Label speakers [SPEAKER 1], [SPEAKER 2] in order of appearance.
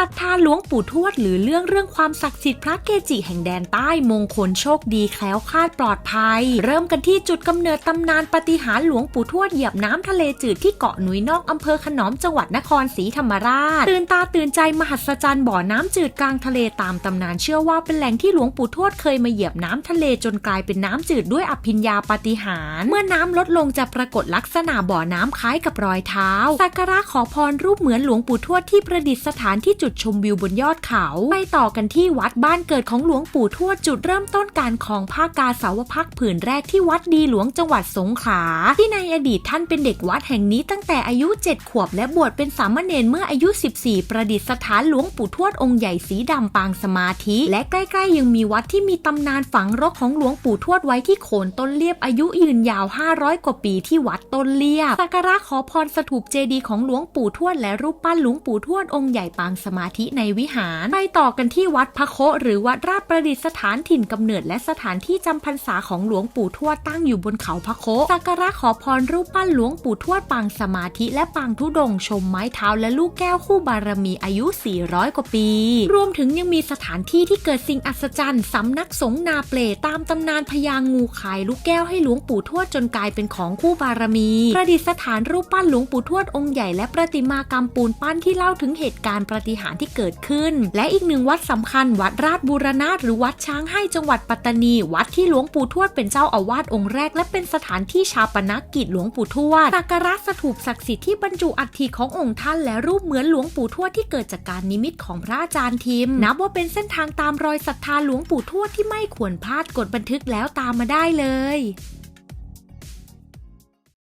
[SPEAKER 1] รัทธาหลวงปู่ทวดหรือเรื่องเรื่องความศักดิ์สิทธิ์พระเกจิแห่งแดนใต้มงคลโชคดีแคล้วคลาดปลอดภัย เริ่มกันที่จุดกำเนิดตำนานปฏิหารหลวงปู่ทวดเหยียบน้ำทะเลจืดที่เกาะหนุยนอกอำเภอขนอมจังหวัดนครศรีธรรมราช ตื่นตาตื่นใจมหัศจรรย์บ่อน้ำจืดกลางทะเลตามตำนานเชื่อว่าเป็นแหล่งที่หลวงปู่ทวดเคยมาเหยียบน้ำทะเลจนกลายเป็นน้ำจืดด้วยอภิญญาปฏิหารเมื่อน้ำลดลงจะปรากฏลักษณะบ่อน้ำคล้ายกับรอยเท้าสักการะขอพรรูปเหมือนหลวงปู่ทวดที่ประดิษฐานที่จุดชมวิวบนยอดเขา ไปต่อกันที่วัดบ้านเกิดของหลวงปู่ทวดจุดเริ่มต้นการของผ้ากาสาวพักผืนแรกที่วัดดีหลวงจังหวัดสงขลาที่ในอดีตท่านเป็นเด็กวัดแห่งนี้ตั้งแต่อายุ 7 ขวบ และบวชเป็นสามเณรเมื่ออายุ 14 ประดิษฐานหลวงปู่ทวดองค์ใหญ่สีดำปางสมาธิ และใกล้ๆ ยังมีวัดที่มีตำนานฝังรกของหลวงปู่ทวดไว้ที่โคนต้นเลียบอายุยืนยาว 500 กว่าปีที่วัดต้นเลียบสักการะขอพรสถูปเจดีย์ของหลวงปู่ทวดและรูปปั้นหลวงปู่ทวดองค์ใหญ่ปางสมาธิในวิหาร ไปต่อกันที่วัดพระโคหรือวัดราชประดิษฐานถิ่นกำเนิด และสถานที่จำพรรษาของหลวงปู่ทวดตั้งอยู่บนเขาพระโคสักการะขอพรรูปปั้นหลวงปู่ทวดปางสมาธิและปางทุดงชมไม้เท้าและลูกแก้วคู่บารมีอายุ 400 กว่าปี รวมถึงยังมีสถานที่ที่เกิดสิ่งอัศจรรย์สำนักสงนาเปลตามตำนานพญางงูขายลูกแก้วให้หลวงปู่ทวดจนกลายเป็นของคู่บารมี ประดิษฐานรูปปั้นหลวงปู่ทวดองค์ใหญ่และประติมากรรมปูนปั้นที่เล่าถึงเหตุการณ์ประติหารที่เกิดขึ้น และอีกหนึ่งวัดสำคัญวัดราชบูรณะหรือวัดช้างให้จังหวัดปัตตานี วัดที่หลวงปู่ทวดเป็นเจ้าอาวาสองค์แรก และเป็นสถานที่ชาปนกิจหลวงปู่ทวดสักการะสถูปศักดิ์สิทธิ์ที่บรรจุอัฐิขององค์ท่านและรูปเหมือนหลวงปู่ทวดที่เกิดจากการนิมิตของพระอาจารย์ทิม นับว่าเป็นเส้นทางตามรอยศรัทธาหลวงปู่ทวดที่ไม่ควรพลาดกดบันทึกแล้วตามมาได้เลย